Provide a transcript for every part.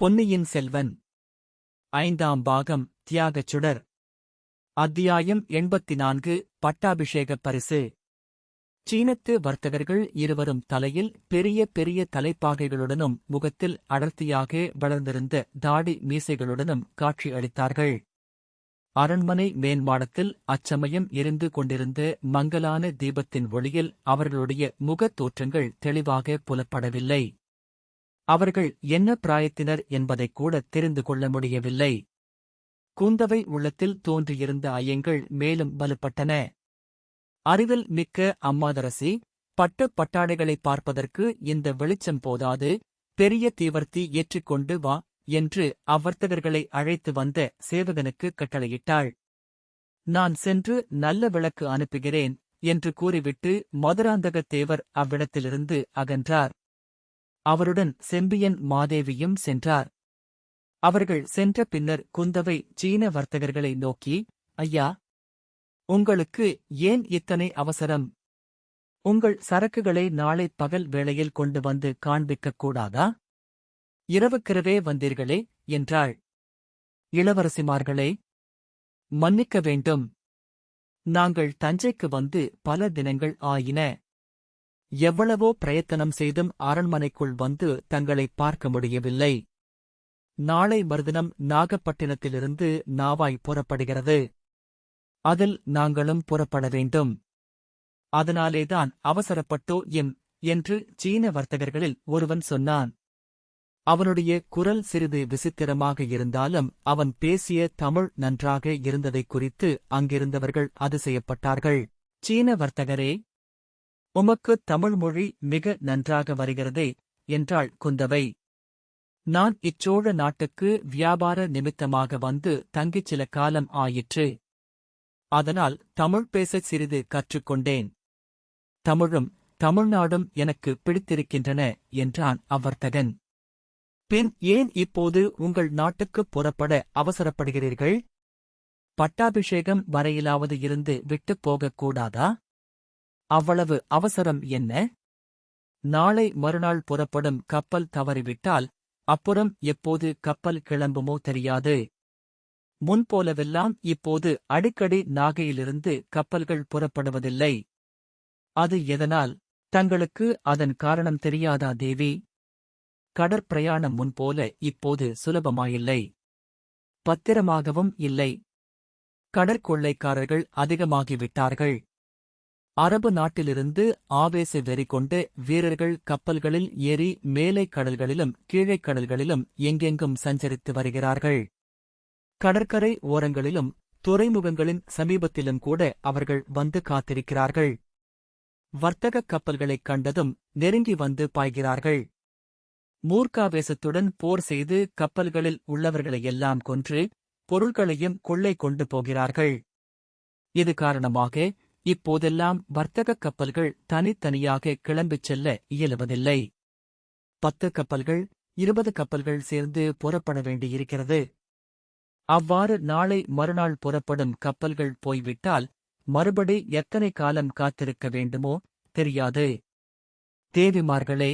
பொன்னியின் செல்வன். ஐந்தாம் பாகம் தியாகச் சுடர். அத்தியாயம் எண்பத்தி நான்கு பட்டாபிஷேக பரிசு. சீனத்து வர்த்தகர்கள் இருவரும் தலையில் பெரிய பெரிய தலைப்பாகைகளுடனும் முகத்தில் அடர்த்தியாக வளர்ந்திருந்த தாடி மீசைகளுடனும் காட்சி அளித்தார்கள். அரண்மனை மேன்மாடத்தில் அச்சமயம் எரிந்து கொண்டிருந்த மங்கலான தீபத்தின் ஒளியில் அவர்களுடைய முகத் தோற்றங்கள் தெளிவாக புலப்படவில்லை. அவர்கள் என்ன பிராயத்தினர் என்பதைக் கூட தெரிந்து கொள்ள முடியவில்லை. குந்தவை உள்ளத்தில் தோன்றியிருந்த ஐயங்கள் மேலும் வலுப்பட்டன அறிவில் மிக்க அம்மாதரசி பட்டு பட்டாடைகளை பார்ப்பதற்கு இந்த வெளிச்சம் போதாது பெரிய தீவர்த்தி ஏற்றிக்கொண்டு வா என்று அவ்வர்த்தகர்களை அழைத்து வந்த சேவகனுக்கு கட்டளையிட்டாள். நான் சென்று நல்ல விளக்கு அனுப்புகிறேன் என்று கூறிவிட்டு மதுராந்தகத் தேவர் அவ்விடத்திலிருந்து அகன்றார். அவருடன் செம்பியன் மாதேவியும் சென்றார். அவர்கள் சென்ற பின்னர் குந்தவை சீன வர்த்தகர்களை நோக்கி ஐயா உங்களுக்கு ஏன் இத்தனை அவசரம்? உங்கள் சரக்குகளை நாளை பகல் வேளையில் கொண்டு வந்து காண்பிக்கக் கூடாதா? இரவுக்கிரவே வந்தீர்களே என்றாள். இளவரசிமார்களே மன்னிக்க வேண்டும். நாங்கள் தஞ்சைக்கு வந்து பல தினங்கள் ஆயின. எவ்வளவோ பிரயத்தனம் செய்தும் அரண்மனைக்குள் வந்து தங்களை பார்க்க முடியவில்லை. நாளை மறுதினம் நாகப்பட்டினத்திலிருந்து நாவாய் புறப்படுகிறது. அதில் நாங்களும் புறப்பட வேண்டும். அதனாலேதான் அவசரப்பட்டோ எம் என்று சீன வர்த்தகர்களில் ஒருவன் சொன்னான். அவனுடைய குரல் சிறிது விசித்திரமாக இருந்தாலும் அவன் பேசிய தமிழ் நன்றாக இருந்ததைக் குறித்து அங்கிருந்தவர்கள் அதிசயப்பட்டார்கள். சீன வர்த்தகரே உமக்கு தமிழ் மொழி மிக நன்றாக வருகிறதே என்றாள் குந்தவை. நான் இச்சோழ நாட்டுக்கு வியாபார நிமித்தமாக வந்து தங்கிச் சில காலம் ஆயிற்று. அதனால் தமிழ் பேசச் சிறிது கற்றுக்கொண்டேன். தமிழும் தமிழ்நாடும் எனக்கு பிடித்திருக்கின்றன என்றான் அவ்வர்த்தகன் பின் ஏன் இப்போது உங்கள் நாட்டுக்குப் புறப்பட அவசரப்படுகிறீர்கள்? பட்டாபிஷேகம் வரையிலாவது இருந்து விட்டுப் போகக் கூடாதா? அவ்வளவு அவசரம் என்ன? நாளை மறுநாள் புறப்படும் கப்பல் தவறிவிட்டால் அப்புறம் எப்போது கப்பல் கிளம்புமோ தெரியாது. முன்போலவெல்லாம் இப்போது அடிக்கடி நாகையிலிருந்து கப்பல்கள் புறப்படுவதில்லை. அது எதனால்? தங்களுக்கு அதன் காரணம் தெரியாதா தேவி? கடற்பிரயாணம் முன்போல இப்போது சுலபமாயில்லை. பத்திரமாகவும் இல்லை. கடற்கொள்ளைக்காரர்கள் அதிகமாகிவிட்டார்கள். அரபு நாட்டிலிருந்து ஆவேச வெறி கொண்டு வீரர்கள் கப்பல்களில் ஏறி மேலை கடல்களிலும் கீழே கடல்களிலும் எங்கெங்கும் சஞ்சரித்து வருகிறார்கள். கடற்கரை ஓரங்களிலும் துறைமுகங்களின் சமீபத்திலும் கூட அவர்கள் வந்து காத்திருக்கிறார்கள். வர்த்தக கப்பல்களைக் கண்டதும் நெருங்கி வந்து பாய்கிறார்கள். மூர்க்காவேசத்துடன் போர் செய்து கப்பல்களில் உள்ளவர்களையெல்லாம் கொன்று பொருள்களையும் கொள்ளை கொண்டு போகிறார்கள். இது காரணமாக இப்போதெல்லாம் வர்த்தகக் கப்பல்கள் தனித்தனியாக கிளம்பிச் செல்ல இயலுவதில்லை. பத்து கப்பல்கள் இருபது கப்பல்கள் சேர்ந்து புறப்பட வேண்டியிருக்கிறது. அவ்வாறு நாளை மறுநாள் புறப்படும் கப்பல்கள் போய்விட்டால் மறுபடி எத்தனை காலம் காத்திருக்க வேண்டுமோ தெரியாது. தேவிமார்களே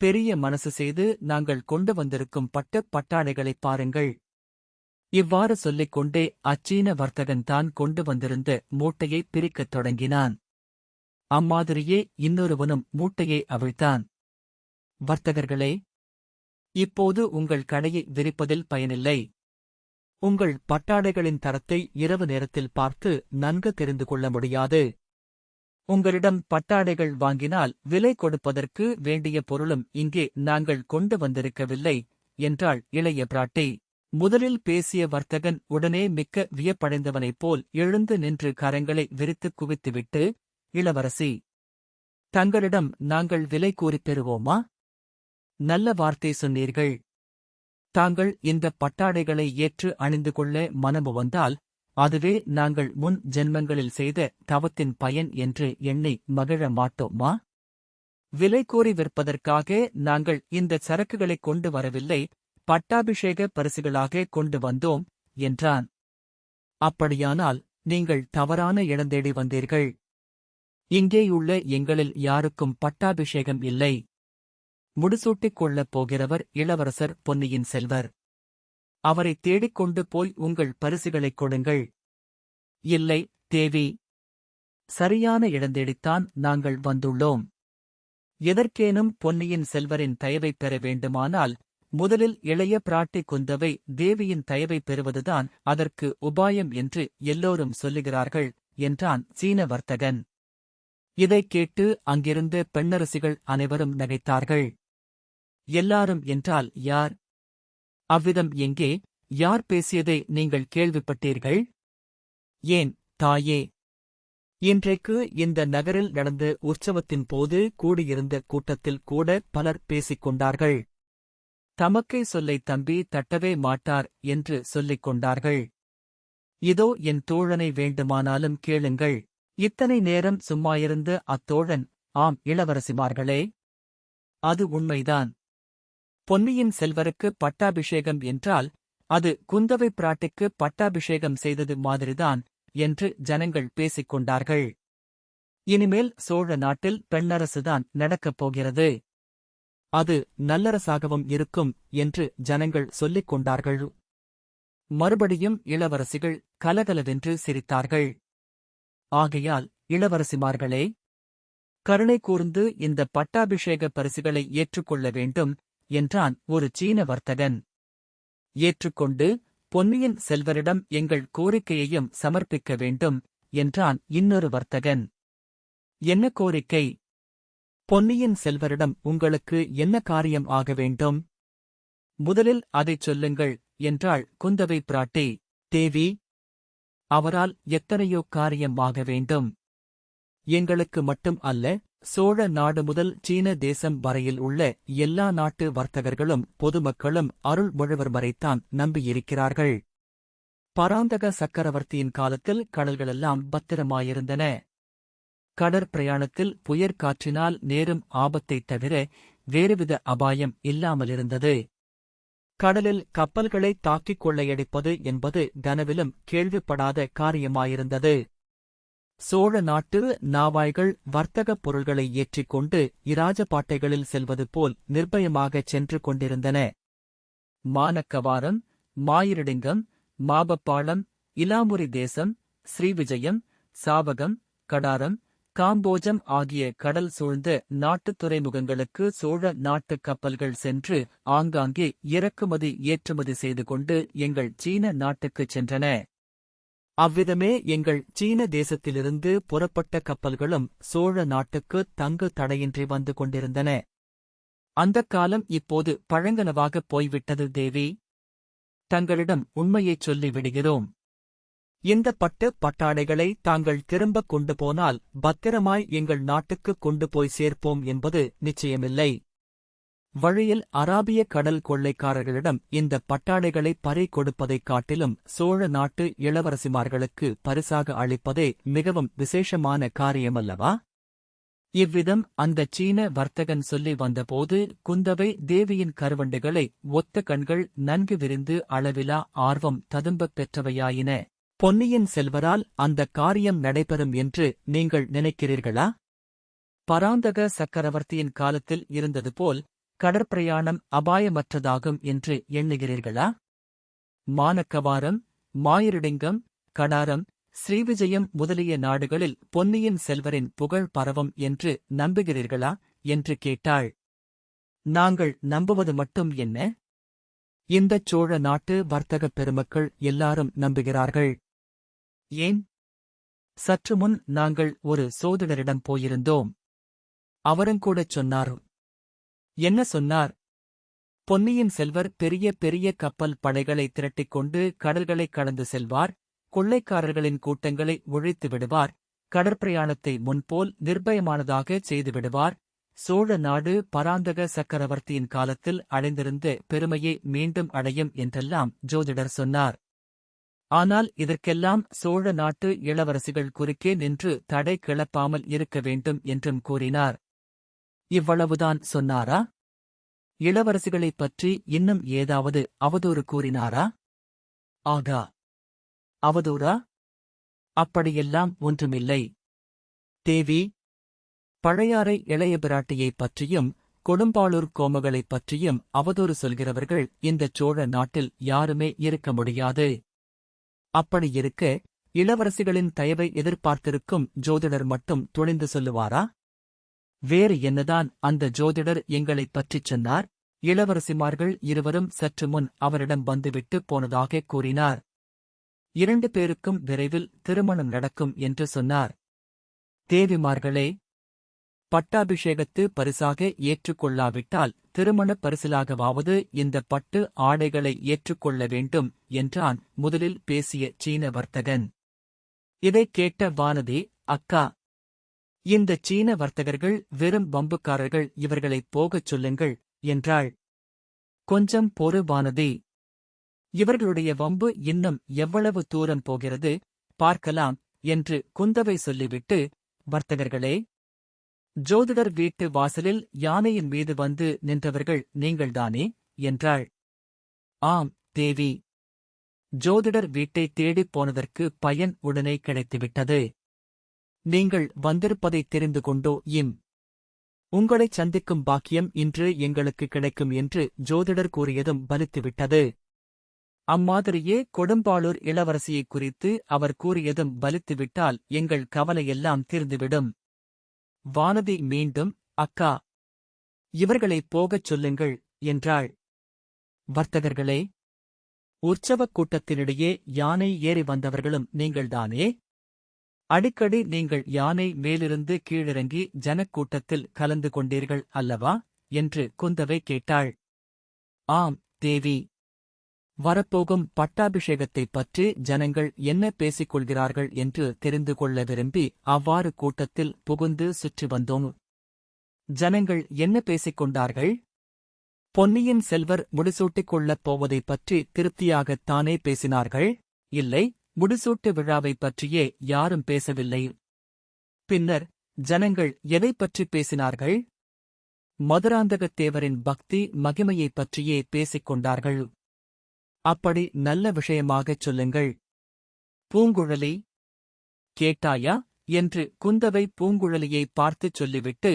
பெரிய மனசு செய்து நாங்கள் கொண்டு வந்திருக்கும் பட்டு பட்டாடைகளைப் பாருங்கள். இவ்வாறு சொல்லிக் கொண்டே அச்சீன வர்த்தகன் தான் கொண்டு வந்திருந்த மூட்டையை பிரிக்கத் தொடங்கினான். அம்மாதிரியே இன்னொருவனும் மூட்டையை அவிழ்த்தான். வர்த்தகர்களே இப்போது உங்கள் கடையை விரிப்பதில் பயனில்லை. உங்கள் பட்டாடைகளின் தரத்தை இரவு நேரத்தில் பார்த்து நன்கு தெரிந்து கொள்ள முடியாது. உங்களிடம் பட்டாடைகள் வாங்கினால் விலை கொடுப்பதற்கு வேண்டிய பொருளும் இங்கே நாங்கள் கொண்டு வந்திருக்கவில்லை என்றாள் இளைய பிராட்டி. முதலில் பேசிய வர்த்தகன் உடனே மிக்க வியப்படைந்தவனைப் போல் எழுந்து நின்று கரங்களை விரித்துக் குவித்துவிட்டு இளவரசி தங்களிடம் நாங்கள் விலை கூறிப் பெறுவோமா? நல்ல வார்த்தை சொன்னீர்கள். தாங்கள் இந்த பட்டாடைகளை ஏற்று அணிந்து கொள்ள மனமு வந்தால் அதுவே நாங்கள் முன் ஜென்மங்களில் செய்த தவத்தின் பயன் என்று எண்ணி மகிழ மாட்டோமா? விலை கூறி விற்பதற்காக நாங்கள் இந்த சரக்குகளைக் கொண்டு வரவில்லை பட்டாபிஷேக பரிசுகளாக கொண்டு வந்தோம் என்றான். அப்படியானால் நீங்கள் தவறான இடந்தேடி வந்தீர்கள். இங்கேயுள்ள எங்களில் யாருக்கும் பட்டாபிஷேகம் இல்லை. முடிசூட்டிக் கொள்ளப் போகிறவர் இளவரசர் பொன்னியின் செல்வர். அவரை தேடிக்கொண்டு போய் உங்கள் பரிசுகளைக் கொடுங்கள். இல்லை தேவி. சரியான இடந்தேடித்தான் நாங்கள் வந்துள்ளோம். எதற்கேனும் பொன்னியின் செல்வரின் தயவைப் பெற வேண்டுமானால் முதலில் இளைய பிராட்டி குந்தவை தேவியின் தயவைப் பெறுவதுதான் அதற்கு உபாயம் என்று எல்லோரும் சொல்லுகிறார்கள் என்றான் சீன வர்த்தகன் இதைக் கேட்டு அங்கிருந்த பெண்ணரசிகள் அனைவரும் நகைத்தார்கள். எல்லாரும் என்றால் யார்? அவ்விதம் எங்கே? யார் பேசியதை நீங்கள் கேள்விப்பட்டீர்கள்? ஏன் தாயே? இன்றைக்கு இந்த நகரில் நடந்த உற்சவத்தின் போது கூடியிருந்த கூட்டத்தில் கூட பலர் பேசிக் கொண்டார்கள் தமக்கை சொல்லை தம்பி தட்டவே மாட்டார் என்று சொல்லிக் கொண்டார்கள். இதோ என் தோழனை வேண்டுமானாலும் கேளுங்கள். இத்தனை நேரம் சும்மாயிருந்த அத்தோழன் ஆம் இளவரசிமார்களே. அது உண்மைதான். பொன்னியின் செல்வருக்கு பட்டாபிஷேகம் என்றால் அது குந்தவை பிராட்டிக்கு பட்டாபிஷேகம் செய்தது மாதிரிதான் என்று ஜனங்கள் பேசிக் கொண்டார்கள். இனிமேல் சோழ நாட்டில் பெண்ணரசுதான் நடக்கப் போகிறது. அது நல்லரசாகவும் இருக்கும் என்று ஜனங்கள் சொல்லிக் கொண்டார்கள். மறுபடியும் இளவரசிகள் கலகலவென்று சிரித்தார்கள். ஆகையால் இளவரசிமார்களே கருணை கூர்ந்து இந்த பட்டாபிஷேக பரிசுகளை ஏற்றுக்கொள்ள வேண்டும் என்றான் ஒரு சீன வர்த்தகன். ஏற்றுக்கொண்டு பொன்னியின் செல்வரிடம் எங்கள் கோரிக்கையையும் சமர்ப்பிக்க வேண்டும் என்றான் இன்னொரு வர்த்தகன். என்ன கோரிக்கை? பொன்னியின் செல்வரிடம் உங்களுக்கு என்ன காரியம் ஆக வேண்டும்? முதலில் அதைச் சொல்லுங்கள் என்றாள் குந்தவை பிராட்டி. தேவி அவரால் எத்தனையோ காரியம் ஆக வேண்டும்? எங்களுக்கு மட்டும் அல்ல சோழ நாடு முதல் சீன தேசம் வரையில் உள்ள எல்லா நாட்டு வர்த்தகர்களும் பொதுமக்களும் அருள்மொழிவர்மரைத்தான் நம்பியிருக்கிறார்கள். பராந்தக சக்கரவர்த்தியின் காலத்தில் கடல்களெல்லாம் பத்திரமாயிருந்தன. கடற்பிரயாணத்தில் புயற்காற்றினால் நேரும் ஆபத்தைத் தவிர வேறுவித அபாயம் இல்லாமலிருந்தது. கடலில் கப்பல்களை தாக்கிக் கொள்ளையடிப்பது என்பது கனவிலும் கேள்விப்படாத காரியமாயிருந்தது. சோழ நாட்டு நாவாய்கள் வர்த்தகப் பொருள்களை ஏற்றிக் கொண்டு இராஜபாட்டைகளில் செல்வது போல் நிர்பயமாகச் சென்று கொண்டிருந்தன. மானக்கவாரம் மாயிரடிங்கம் மாபப்பாளம் இலாமுரி தேசம் ஸ்ரீவிஜயம் சாவகம் கடாரம் காம்போஜம் ஆகிய கடல் சூழ்ந்த நாட்டுத் துறைமுகங்களுக்கு சோழ நாட்டுக் கப்பல்கள் சென்று ஆங்காங்கே இறக்குமதி ஏற்றுமதி செய்து கொண்டு எங்கள் சீன நாட்டுக்குச் சென்றன. அவ்விதமே எங்கள் சீன தேசத்திலிருந்து புறப்பட்ட கப்பல்களும் சோழ நாட்டுக்கு தங்கு தடையின்றி வந்து கொண்டிருந்தன. அந்தக் காலம் இப்போது பழங்கனவாகப் போய்விட்டது தேவி. தங்களிடம் உண்மையைச் சொல்லி விடுகிறோம் இந்த பட்டு பட்டாடைகளை தாங்கள் திரும்பக் கொண்டு போனால் பத்திரமாய் எங்கள் நாட்டுக்குக் கொண்டு போய் சேர்ப்போம் என்பது நிச்சயமில்லை. வழியில் அராபிய கடல் கொள்ளைக்காரர்களிடம் இந்த பட்டாடைகளை பறி கொடுப்பதைக் காட்டிலும் சோழ நாட்டு இளவரசிமார்களுக்கு பரிசாக அளிப்பதே மிகவும் விசேஷமான காரியமல்லவா? இவ்விதம் அந்த சீன வர்த்தகன் சொல்லி வந்தபோது குந்தவை தேவியின் கருவண்டுகளை ஒத்த கண்கள் நன்கு விரிந்து அளவிலா ஆர்வம் ததும்பப் பெற்றவையாயின. பொன்னியின் செல்வரால் அந்த காரியம் நடைபெறும் என்று நீங்கள் நினைக்கிறீர்களா? பராந்தக சக்கரவர்த்தியின் காலத்தில் இருந்தது போல் கடற்பிரயாணம் அபாயமற்றதாகும் என்று எண்ணுகிறீர்களா? மானக்கவாரம் மாயிரடிங்கம் கடாரம் ஸ்ரீவிஜயம் முதலிய நாடுகளில் பொன்னியின் செல்வரின் புகழ் பரவும் என்று நம்புகிறீர்களா? என்று கேட்டாள். நாங்கள் நம்புவது மட்டும் என்ன? இந்தச் சோழ நாட்டு வர்த்தகப் பெருமக்கள் எல்லாரும் நம்புகிறார்கள். ஏன்? சற்று முன் நாங்கள் ஒரு சோதிடரிடம் போயிருந்தோம். அவருங்கூடச் சொன்னார். என்ன சொன்னார்? பொன்னியின் செல்வர் பெரிய பெரிய கப்பல் படைகளை திரட்டிக் கொண்டு கடல்களைக் கடந்து செல்வார் கொள்ளைக்காரர்களின் கூட்டங்களை ஒழித்து விடுவார் கடற்பிரயாணத்தை முன்போல் நிர்பயமானதாக செய்துவிடுவார் சோழ நாடு பராந்தக சக்கரவர்த்தியின் காலத்தில் அடைந்திருந்த பெருமையை மீண்டும் அடையும் என்றெல்லாம் ஜோதிடர் சொன்னார். ஆனால் இதற்கெல்லாம் சோழ நாட்டு இளவரசிகள் குறுக்கே நின்று தடை கிளப்பாமல் இருக்க வேண்டும் என்றும் கூறினார். இவ்வளவுதான் சொன்னாரா? இளவரசிகளைப் பற்றி இன்னும் ஏதாவது அவதூறு கூறினாரா? ஆகா. அவதூறா? அப்படியெல்லாம் ஒன்றுமில்லை. தேவி பழையாறை இளைய பிராட்டியைப் பற்றியும் கொடும்பாளூர் கோமகளைப் பற்றியும் அவதூறு சொல்கிறவர்கள் இந்தச் சோழ நாட்டில் யாருமே இருக்க முடியாது. அப்படி இருக்க இளவரசிகளின் தயவை எதிர்பார்த்திருக்கும் ஜோதிடர் மட்டும் துணிந்து சொல்லுவாரா? வேறு என்னதான் அந்த ஜோதிடர் எங்களைப் பற்றிச் சொன்னார்? இளவரசிமார்கள் இருவரும் சற்று முன் அவரிடம் வந்துவிட்டு போனதாக கூறினார். இரண்டு பேருக்கும் விரைவில் திருமணம் நடக்கும் என்று சொன்னார். தேவிமார்களே பட்டாபிஷேகத்து பரிசாக ஏற்றுக்கொள்ளாவிட்டால் திருமணப் பரிசிலாகவாவது இந்த பட்டு ஆடைகளை ஏற்றுக்கொள்ள வேண்டும் என்றான் முதலில் பேசிய சீன வர்த்தகன் இதைக் கேட்ட வானதி அக்கா இந்த சீன வர்த்தகர்கள் வெறும் வம்புக்காரர்கள் இவர்களைப் போகச் சொல்லுங்கள் என்றாள். கொஞ்சம் பொறு வானதி இவர்களுடைய வம்பு இன்னும் எவ்வளவு தூரம் போகிறது பார்க்கலாம் என்று குந்தவை சொல்லிவிட்டு வர்த்தகர்களே ஜோதிடர் வீட்டு வாசலில் யானையின் மீது வந்து நின்றவர்கள் நீங்கள்தானே? என்றாள். ஆம் தேவி. ஜோதிடர் வீட்டை தேடிப் போனதற்கு பயன் உடனே கிடைத்துவிட்டது. நீங்கள் வந்திருப்பதைத் தெரிந்து கொண்டோ இம். உங்களைச் சந்திக்கும் பாக்கியம் இன்று எங்களுக்கு கிடைக்கும் என்று ஜோதிடர் கூறியதும் பலித்துவிட்டது. அம்மாதிரியே கொடும்பாளூர் இளவரசியைக் குறித்து அவர் கூறியதும் பலித்துவிட்டால் எங்கள் கவலையெல்லாம் தீர்ந்துவிடும். வானதி மீண்டும் அக்கா இவர்களைப் போகச் சொல்லுங்கள் என்றாள். வர்த்தகர்களே உற்சவக் கூட்டத்தினிடையே யானை ஏறி வந்தவர்களும் நீங்கள்தானே? அடிக்கடி நீங்கள் யானை மேலிருந்து கீழிறங்கி ஜனக்கூட்டத்தில் கலந்து கொண்டீர்கள் அல்லவா? என்று குந்தவை கேட்டாள். ஆம் தேவி வரப்போகும் பட்டாபிஷேகத்தைப் பற்றி ஜனங்கள் என்ன பேசிக் கொள்கிறார்கள் என்று தெரிந்து கொள்ள விரும்பி அவ்வாறு கூட்டத்தில் புகுந்து சுற்றி வந்தோம். ஜனங்கள் என்ன பேசிக் கொண்டார்கள் பொன்னியின் செல்வர் முடிசூட்டிக் கொள்ளப் போவதைப் பற்றி திருப்தியாகத்தானே பேசினார்கள்? இல்லை முடிசூட்டு விழாவைப் பற்றியே யாரும் பேசவில்லை. பின்னர் ஜனங்கள் எதைப் பற்றி பேசினார்கள்? மதுராந்தகத்தேவரின் பக்தி மகிமையைப் பற்றியே பேசிக் கொண்டார்கள் அப்படி நல்ல விஷயமாகச் சொல்லுங்கள். பூங்குழலி கேட்டாயா? என்று குந்தவை பூங்குழலியை பார்த்துச் சொல்லிவிட்டு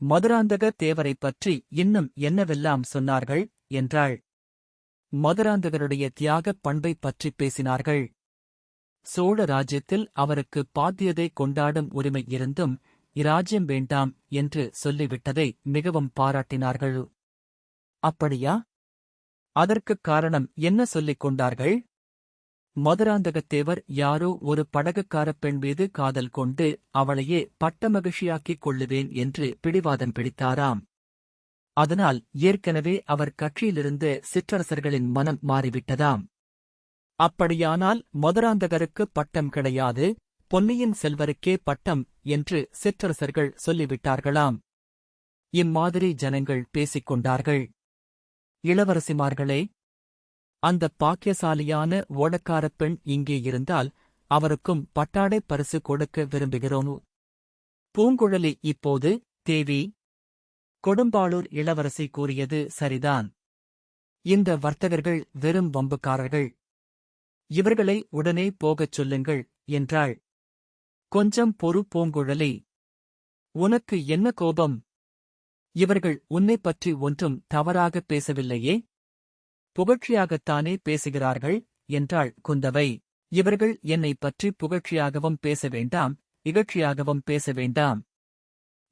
மதுராந்தக தேவரைப் பற்றி இன்னும் என்னவெல்லாம் சொன்னார்கள்? என்றாள். மதுராந்தகருடைய தியாகப் பண்பைப் பற்றிப் பேசினார்கள். சோழ ராஜ்யத்தில் அவருக்கு பாத்தியதை கொண்டாடும் உரிமை இருந்தும் இராஜ்யம் வேண்டாம் என்று சொல்லிவிட்டதை மிகவும் பாராட்டினார்கள். அப்படியா? அதற்குக் காரணம் என்ன சொல்லிக் கொண்டார்கள்? மதுராந்தகத்தேவர் யாரோ ஒரு படகுக்காரப் பெண் மீது காதல் கொண்டு அவளையே பட்டமகிழ்ச்சியாக்கிக் கொள்ளுவேன் என்று பிடிவாதம் பிடித்தாராம். அதனால் ஏற்கனவே அவர் கட்சியிலிருந்து சிற்றரசர்களின் மனம் மாறிவிட்டதாம். அப்படியானால் மதுராந்தகருக்கு பட்டம் கிடையாது பொன்னியின் செல்வருக்கே பட்டம் என்று சிற்றரசர்கள் சொல்லிவிட்டார்களாம். இம்மாதிரி ஜனங்கள் பேசிக் கொண்டார்கள். இளவரசிமார்களே அந்த பாக்கியசாலியான ஓடக்காரப் பெண் இங்கே இருந்தால் அவருக்கும் பட்டாடை பரிசு கொடுக்க விரும்புகிறோம் பூங்குழலி இப்போது தேவி கொடும்பாளூர் இளவரசி கூறியது சரிதான். இந்த வர்த்தகர்கள் வெறும் வம்புக்காரர்கள். இவர்களை உடனே போகச் சொல்லுங்கள் என்றாள். கொஞ்சம் பொறு பூங்குழலி உனக்கு என்ன கோபம்? இவர்கள் உன்னைப் பற்றி ஒன்றும் தவறாகப் பேசவில்லையே? புகழ்ச்சியாகத்தானே பேசுகிறார்கள்? என்றாள் குந்தவை. இவர்கள் என்னைப் பற்றி புகழ்ச்சியாகவும் பேச வேண்டாம் இகழ்ச்சியாகவும் பேச வேண்டாம்.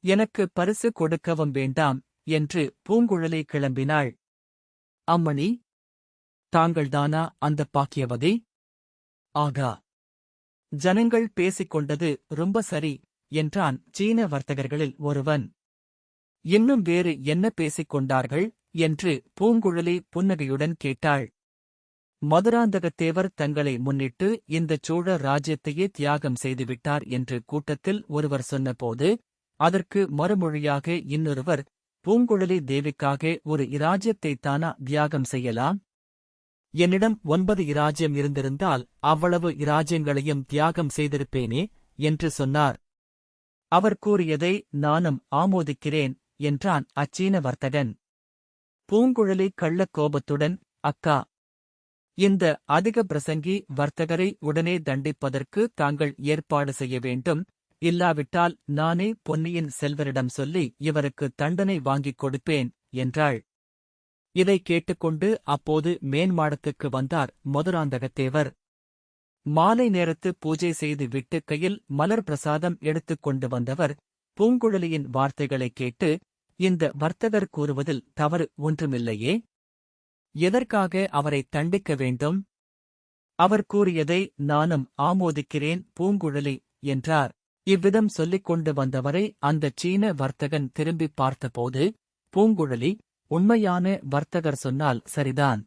எனக்கு பரிசு கொடுக்கவும் வேண்டாம் என்று பூங்குழலி கிளம்பினாள். அம்மணி தாங்கள்தானா அந்த பாக்கியவதி? ஆகா. ஜனங்கள் பேசிக் கொண்டது ரொம்ப சரி என்றான் சீன வர்த்தகர்களில் ஒருவன். இன்னும் வேறு என்ன பேசிக் கொண்டார்கள் என்று பூங்குழலி புன்னகையுடன் கேட்டாள். மதுராந்தகத்தேவர் தங்களை முன்னிட்டு இந்தச் சோழ ராஜ்யத்தையே தியாகம் செய்துவிட்டார் என்று கூட்டத்தில் ஒருவர் சொன்னபோது அதற்கு மறுமொழியாக இன்னொருவர் பூங்குழலி தேவிக்காக ஒரு இராஜ்யத்தைத் தானா தியாகம் செய்யலாம்? என்னிடம் ஒன்பது இராஜ்யம் இருந்திருந்தால் அவ்வளவு இராஜ்யங்களையும் தியாகம் செய்திருப்பேனே? என்று சொன்னார். அவர் கூறியதை நானும் ஆமோதிக்கிறேன். என்றான் அச்சீன வர்த்தகன் பூங்குழலி கள்ளக் கோபத்துடன் அக்கா இந்த அதிக பிரசங்கி வர்த்தகரை உடனே தண்டிப்பதற்கு தாங்கள் ஏற்பாடு செய்ய வேண்டும். இல்லாவிட்டால் நானே பொன்னியின் செல்வரிடம் சொல்லி இவருக்கு தண்டனை வாங்கிக் கொடுப்பேன் என்றாள். இதை கேட்டுக்கொண்டு அப்போது மேன்மாடத்துக்கு வந்தார் மதுராந்தகத்தேவர். மாலை நேரத்து பூஜை செய்து விட்டு கையில் மலர் பிரசாதம் எடுத்துக் கொண்டு வந்தவர். பூங்குழலியின் வார்த்தைகளைக் கேட்டு இந்த வர்த்தகர் கூறுவதில் தவறு ஒன்றுமில்லையே? எதற்காக அவரை தண்டிக்க வேண்டும்? அவர் கூறியதை நானும் ஆமோதிக்கிறேன் பூங்குழலி என்றார். இவ்விதம் சொல்லிக் கொண்டு வந்தவரை அந்த சீன வர்த்தகன் திரும்பிப் பார்த்தபோது பூங்குழலி உண்மையான வர்த்தகர் சொன்னால் சரிதான்.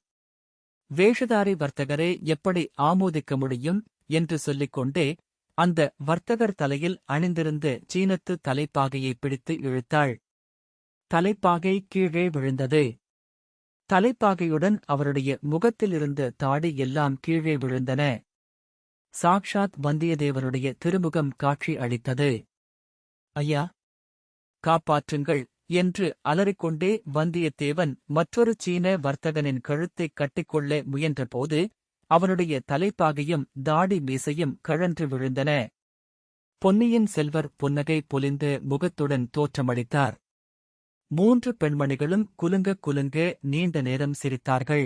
வேஷதாரி வர்த்தகரை எப்படி ஆமோதிக்க முடியும்? என்று சொல்லிக் கொண்டே அந்த வர்த்தகர் தலையில் அணிந்திருந்த சீனத்து தலைப்பாகையை பிடித்து இழுத்தாள். தலைப்பாகை கீழே விழுந்தது. தலைப்பாகையுடன் அவருடைய முகத்திலிருந்து தாடி எல்லாம் கீழே விழுந்தன. சாக்ஷாத் வந்தியத்தேவனுடைய திருமுகம் காட்சி அளித்தது. ஐயா காப்பாற்றுங்கள் என்று அலறிக்கொண்டே வந்தியத்தேவன் மற்றொரு சீன வர்த்தகனின் கழுத்தைக் கட்டிக்கொள்ள முயன்றபோது அவனுடைய தலைப்பாகையும் தாடி மீசையும் கழன்று விழுந்தன. பொன்னியின் செல்வர் புன்னகை பொலிந்த முகத்துடன் தோற்றமளித்தார். மூன்று பெண்மணிகளும் குலுங்க குலுங்க நீண்ட நேரம் சிரித்தார்கள்.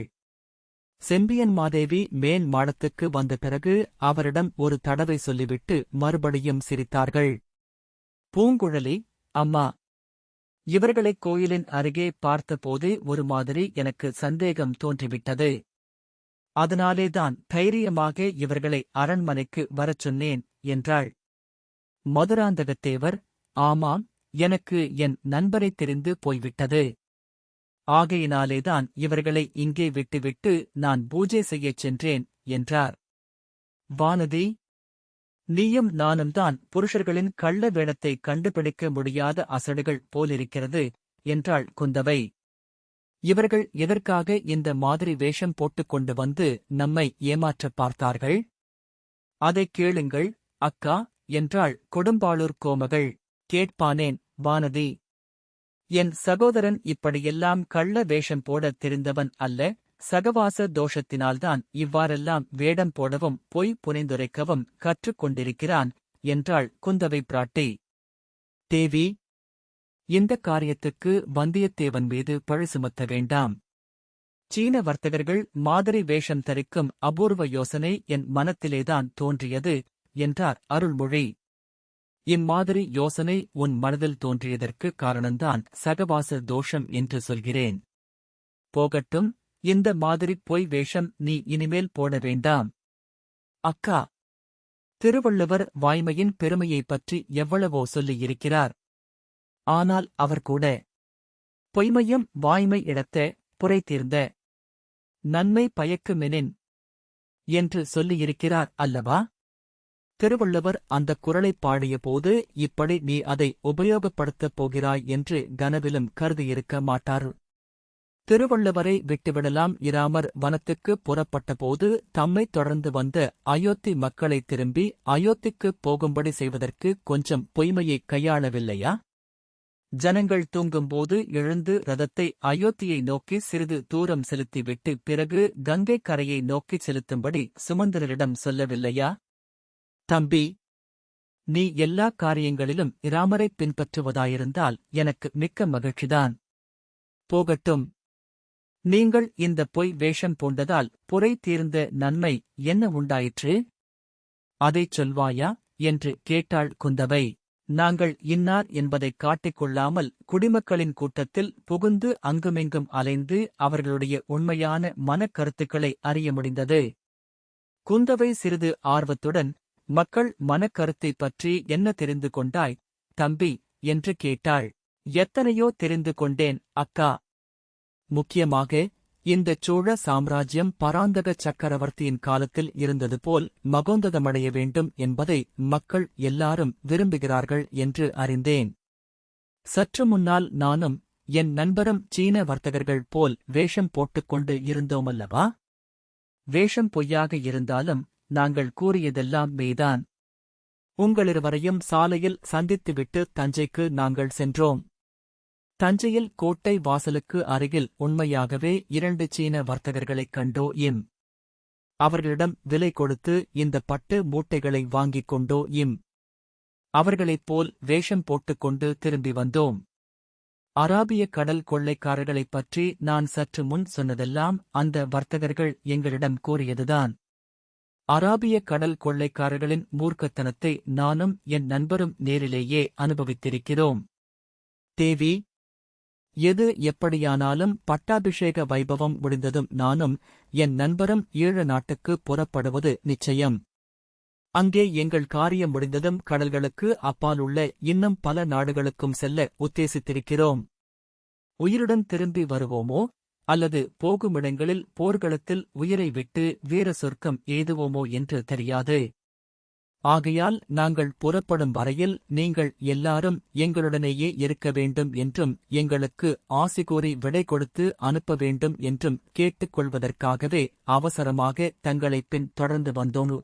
செம்பியன் மாதேவி மேல் மாடத்துக்கு வந்த பிறகு அவரிடம் ஒரு தடவை சொல்லிவிட்டு மறுபடியும் சிரித்தார்கள். பூங்குழலி அம்மா இவர்களைக் கோயிலின் அருகே பார்த்தபோதே ஒரு மாதிரி எனக்கு சந்தேகம் தோன்றிவிட்டது. அதனாலேதான் தைரியமாக இவர்களை அரண்மனைக்கு வரச் சொன்னேன் என்றாள். மதுராந்தகத்தேவர் ஆமாம் எனக்கு என் நண்பரைத் தெரிந்து போய்விட்டது. ஆகையினாலேதான் இவர்களை இங்கே விட்டுவிட்டு நான் பூஜை செய்யச் சென்றேன் என்றார். வானதி நீயும் நானும் தான் புருஷர்களின் கள்ள வேடத்தை கண்டுபிடிக்க முடியாத அசடுகள் போலிருக்கிறது என்றாள் குந்தவை. இவர்கள் எதற்காக இந்த மாதிரி வேஷம் போட்டுக் கொண்டு வந்து நம்மை ஏமாற்றப் பார்த்தார்கள்? அதைக் கேளுங்கள் அக்கா என்றாள் கொடும்பாளூர் கோமகள். கேட்பானேன் வானதி. என் சகோதரன் இப்படியெல்லாம் கள்ள வேஷம் போடத் தெரிந்தவன் அல்ல சகவாச தோஷத்தினால்தான் இவ்வாறெல்லாம் வேடம் போடவும் பொய் புனைந்துரைக்கவும் கற்றுக் கொண்டிருக்கிறான் என்றாள் குந்தவை பிராட்டி. தேவி இந்த காரியத்துக்கு வந்தியத்தேவன் மீது பழி சுமத்த வேண்டாம். சீன வர்த்தகர்கள் மாதிரி வேஷம் தரிக்கும் அபூர்வ யோசனை என் மனத்திலேதான் தோன்றியது என்றார் அருள்மொழி. இம்மாதிரி யோசனை உன் மனதில் தோன்றியதற்கு காரணம்தான் சகவாச தோஷம் என்று சொல்கிறேன். போகட்டும் இந்த மாதிரி பொய் வேஷம் நீ இனிமேல் போட வேண்டாம். அக்கா திருவள்ளுவர் வாய்மையின் பெருமையைப் பற்றி எவ்வளவோ சொல்லியிருக்கிறார். ஆனால் அவர் கூட பொய்மையும் வாய்மை இடத்த புரை தீர்ந்த நன்மை பயக்குமெனின் என்று சொல்லியிருக்கிறார் அல்லவா? திருவள்ளுவர் அந்தக் குரலைப் பாடியபோது இப்படி நீ அதை உபயோகப்படுத்தப் போகிறாய் என்று கனவிலும் கருதியிருக்க மாட்டார். திருவள்ளுவரை விட்டுவிடலாம் இராமர் வனத்துக்கு புறப்பட்டபோது தம்மைத் தொடர்ந்து வந்த அயோத்தி மக்களை திரும்பி அயோத்திக்குப் போகும்படி செய்வதற்கு கொஞ்சம் பொய்மையை கையாளவில்லையா? ஜனங்கள் தூங்கும்போது எழுந்து ரதத்தை அயோத்தியை நோக்கி சிறிது தூரம் செலுத்திவிட்டு பிறகு கங்கை கரையை நோக்கிச் செலுத்தும்படி சுமந்திரரிடம் சொல்லவில்லையா? தம்பி நீ எல்லா காரியங்களிலும் இராமரைப் பின்பற்றுவதாயிருந்தால் எனக்கு மிக்க மகிழ்ச்சிதான். போகட்டும். நீங்கள் இந்த பொய் வேஷம் பூண்டதால் புரை தீர்ந்த நன்மை என்ன உண்டாயிற்று? அதைச் சொல்வாயா? என்று கேட்டாள் குந்தவை. நாங்கள் இன்னார் என்பதைக் காட்டிக்கொள்ளாமல் குடிமக்களின் கூட்டத்தில் புகுந்து அங்குமிங்கும் அலைந்து அவர்களுடைய உண்மையான மனக்கருத்துக்களை அறிய முடிந்தது. குந்தவை சிறிது ஆர்வத்துடன் மக்கள் மனக்கருத்தைப் பற்றி என்ன தெரிந்து கொண்டாய் தம்பி? என்று கேட்டாள். எத்தனையோ தெரிந்து கொண்டேன் அக்கா. முக்கியமாக இந்தச் சோழ சாம்ராஜ்யம் பராந்தக சக்கரவர்த்தியின் காலத்தில் இருந்தது போல் மகோந்ததமடைய வேண்டும் என்பதை மக்கள் எல்லாரும் விரும்புகிறார்கள் என்று அறிந்தேன். சற்று முன்னால் நானும் என் நண்பரும் சீன வர்த்தகர்கள் போல் வேஷம் போட்டுக்கொண்டு இருந்தோமல்லவா? வேஷம் பொய்யாக இருந்தாலும் நாங்கள் கூறியதெல்லாம் மெய்தான் உங்களிருவரையும் சாலையில் சந்தித்துவிட்டு தஞ்சைக்கு நாங்கள் சென்றோம். தஞ்சையில் கோட்டை வாசலுக்கு அருகில் உண்மையாகவே இரண்டு சீன வர்த்தகர்களைக் கண்டோ இம். அவர்களிடம் விலை கொடுத்து இந்த பட்டு மூட்டைகளை வாங்கிக் கொண்டோ இம். அவர்களைப் போல் வேஷம் போட்டுக்கொண்டு திரும்பி வந்தோம். அராபிய கடல் கொள்ளைக்காரர்களைப் பற்றி நான் சற்று முன் சொன்னதெல்லாம் அந்த வர்த்தகர்கள் எங்களிடம் கூறியதுதான். அராபிய கடல் கொள்ளைக்காரர்களின் மூர்க்கத்தனத்தை நானும் என் நண்பரும் நேரிலேயே அனுபவித்திருக்கிறோம். தேவி எது எப்படியானாலும் பட்டாபிஷேக வைபவம் முடிந்ததும் நானும் என் நண்பரும் ஈழ நாட்டுக்கு புறப்படுவது நிச்சயம். அங்கே எங்கள் காரியம் முடிந்ததும் கடல்களுக்கு அப்பாலுள்ள இன்னும் பல நாடுகளுக்கும் செல்ல உத்தேசித்திருக்கிறோம். உயிருடன் திரும்பி வருவோமோ? அல்லது போகுமிடங்களில் போர்க்களத்தில் உயிரை விட்டு வீர சொர்க்கம் எய்துவோமோ என்று தெரியாது. ஆகையால் நாங்கள் புறப்படும் வரையில் நீங்கள் எல்லாரும் எங்களுடனேயே இருக்க வேண்டும் என்றும் எங்களுக்கு ஆசி கூறி விடை கொடுத்து அனுப்ப வேண்டும் என்றும் கேட்டுக்கொள்வதற்காகவே அவசரமாக தங்களைப் பின் தொடர்ந்து வந்தோம்.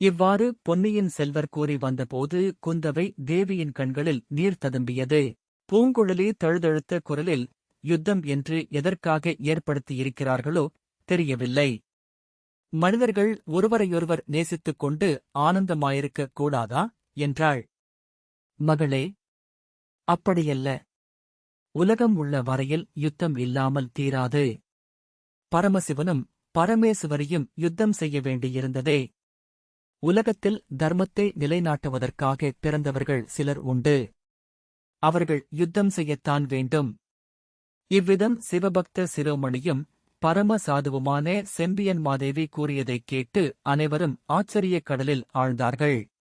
இவ்வாறு பொன்னியின் செல்வர் கூறி வந்தபோது குந்தவை தேவியின் கண்களில் நீர் ததும்பியது. பூங்குழலி தழுதழுத்த குரலில் யுத்தம் என்று எதற்காக ஏற்படுத்தியிருக்கிறார்களோ தெரியவில்லை. மனிதர்கள் ஒருவரையொருவர் நேசித்துக் கொண்டு ஆனந்தமாயிருக்க கூடாதா? என்றாள். மகளே அப்படியல்ல. உலகம் உள்ள வரையில் யுத்தம் இல்லாமல் தீராது. பரமசிவனும் பரமேசுவரியும் யுத்தம் செய்ய வேண்டியிருந்ததே. உலகத்தில் தர்மத்தை நிலைநாட்டுவதற்காக பிறந்தவர்கள் சிலர் உண்டு. அவர்கள் யுத்தம் செய்யத்தான் வேண்டும். இவ்விதம் சிவபக்த சிரோமணியும் பரம சாதுவுமான செம்பியன் மாதேவி கூறியதைக் கேட்டு அனைவரும் ஆச்சரியக் கடலில் ஆழ்ந்தார்கள்.